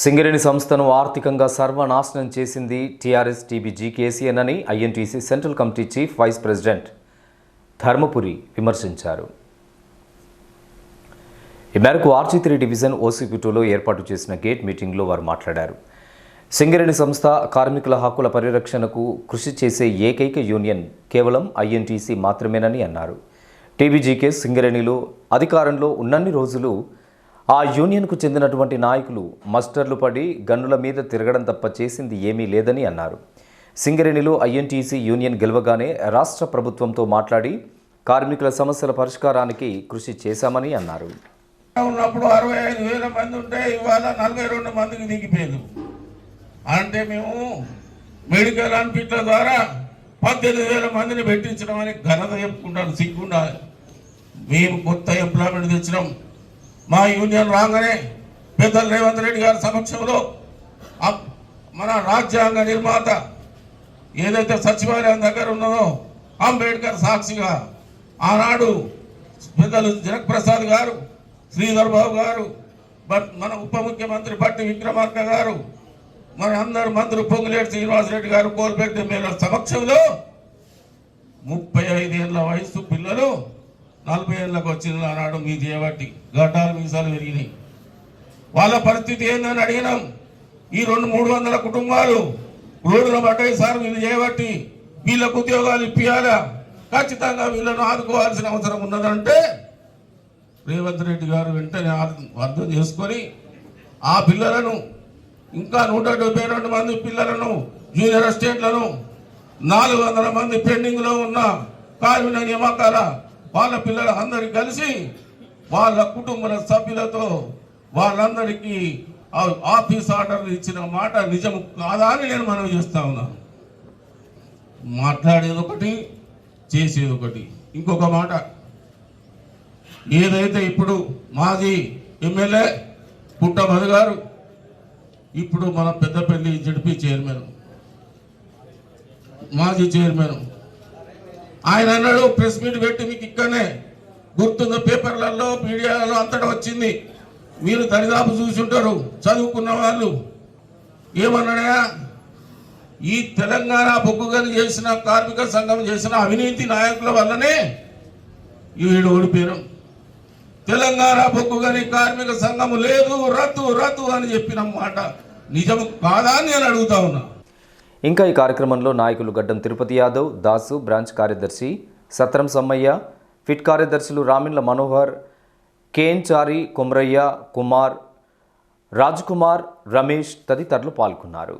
సింగరేణి సంస్థను ఆర్థికంగా సర్వనాశనం చేసింది టీఆర్ఎస్ టీబీజీ కేసీఎన్ అని INTUC central committee chief vice president Dharmapuri విమర్శించారు. ఈ మేరకు ఆర్జీ త్రీ డివిజన్ ఓసీపీ టూలో ఏర్పాటు చేసిన గేట్ మీటింగ్లో వారు మాట్లాడారు. సింగరేణి సంస్థ కార్మికుల హక్కుల పరిరక్షణకు కృషి చేసే ఏకైక యూనియన్ కేవలం ఐఎన్టీసీ మాత్రమేనని అన్నారు. టీబీజీకే సింగరేణిలో అధికారంలో ఉన్నన్ని రోజులు ఆ యూనియన్కు చెందినటువంటి నాయకులు మస్టర్లు పడి గన్నుల మీద తిరగడం తప్ప చేసింది ఏమీ లేదని అన్నారు. సింగరేణిలో ఐఎన్టీసీ యూనియన్ గెలవగానే రాష్ట్ర ప్రభుత్వంతో మాట్లాడి కార్మికుల సమస్యల పరిష్కారానికి కృషి చేశామని అన్నారు. ఉన్నప్పుడు అరవై ఐదు వేల మంది ఉంటే ఇవాళ నలభై రెండు మందికి దిగిపోయింది. అంటే మేము మెడికల్ అన్ఫిట్ల ద్వారా పద్దెనిమిది వేల మందిని పెట్టించడం అని ఘనత చెప్పుకుంటాను సిగ్గుండాలి. మేము కొత్త ఎంప్లాయ్మెంట్ తెచ్చినాం. మా యూనియన్ రాగానే పెద్దలు రేవంత్ రెడ్డి గారి సమక్షంలో అప్- మన రాజ్యాంగ నిర్మాత ఏదైతే సచివాలయం దగ్గర ఉన్నదో అంబేద్కర్ సాక్షిగా ఆనాడు పెద్దలు జనక్ప్రసాద్ గారు శ్రీధర్ బాబు గారు బట్ మన ఉప ముఖ్యమంత్రి పట్టి విక్రమార్క గారు మన అందరు మంత్రులు పొంగులేటి శ్రీనివాసరెడ్డి గారు కోల్పెట్టే ఎమ్మెల్యే సమక్షంలో ముప్పై ఐదేళ్ళ వయసు పిల్లలు నలభై ఏళ్ళకి వచ్చింది ఆనాడు మీ చేయబట్టి గడ్డాలు మీసాలు పెరిగినాయి. వాళ్ళ పరిస్థితి ఏందని అడిగినాం. ఈ రెండు మూడు వందల కుటుంబాలు రోడ్ల పడ్డాయి సార్ వీళ్ళు చేయబట్టి వీళ్ళకు ఉద్యోగాలు ఇప్పియాలా ఖచ్చితంగా వీళ్ళను ఆదుకోవాల్సిన అవసరం ఉన్నదంటే రేవంత్ రెడ్డి గారు వెంటనే అర్థం అర్థం చేసుకొని ఆ పిల్లలను ఇంకా నూట డెబ్బై రెండు మంది పిల్లలను జూనియర్ ఎస్టేట్లను నాలుగు వందల మంది పెండింగ్లో ఉన్న కార్మిక నియామకాల వాళ్ళ పిల్లలు అందరు కలిసి వాళ్ళ కుటుంబ సభ్యులతో వాళ్ళందరికీ ఆ ఆఫీస్ ఆర్డర్ ఇచ్చిన మాట నిజం కాదా అని నేను మనం చేస్తా ఉన్నాను మాట్లాడేది ఒకటి చేసేది ఒకటి. ఇంకొక మాట ఏదైతే ఇప్పుడు మాజీ ఎమ్మెల్యే పుట్టమధు గారు ఇప్పుడు మన పెద్దపల్లి జడ్పీ చైర్మన్ మాజీ చైర్మన్ ఆయన అన్నాడు ప్రెస్ మీట్ పెట్టి మీకు ఇక్కడనే గుర్తున్న పేపర్లలో మీడియాలో అంతటా వచ్చింది. మీరు దరిదాపు చూసుంటారు చదువుకున్న వాళ్ళు. ఏమన్నాడా ఈ తెలంగాణ బొగ్గుగని చేసిన కార్మిక సంఘం చేసిన అవినీతి నాయకుల వల్లనే వీడు ఓడిపోయారు. తెలంగాణ బొగ్గుగని కార్మిక సంఘము లేదు రద్దు రద్దు అని చెప్పిన మాట. నిజము కాదా అని నేను అడుగుతా ఉన్నా. ఇంకా ఈ కార్యక్రమంలో నాయకులు గడ్డం తిరుపతి యాదవ్ దాసు బ్రాంచ్ కార్యదర్శి సత్రం సమ్మయ్య ఫిట్ కార్యదర్శులు రామిన్ల మనోహర్ కేఎన్ చారి కుమరయ్య కుమార్ రాజ్కుమార్ రమేష్ తదితరులు పాల్గొన్నారు.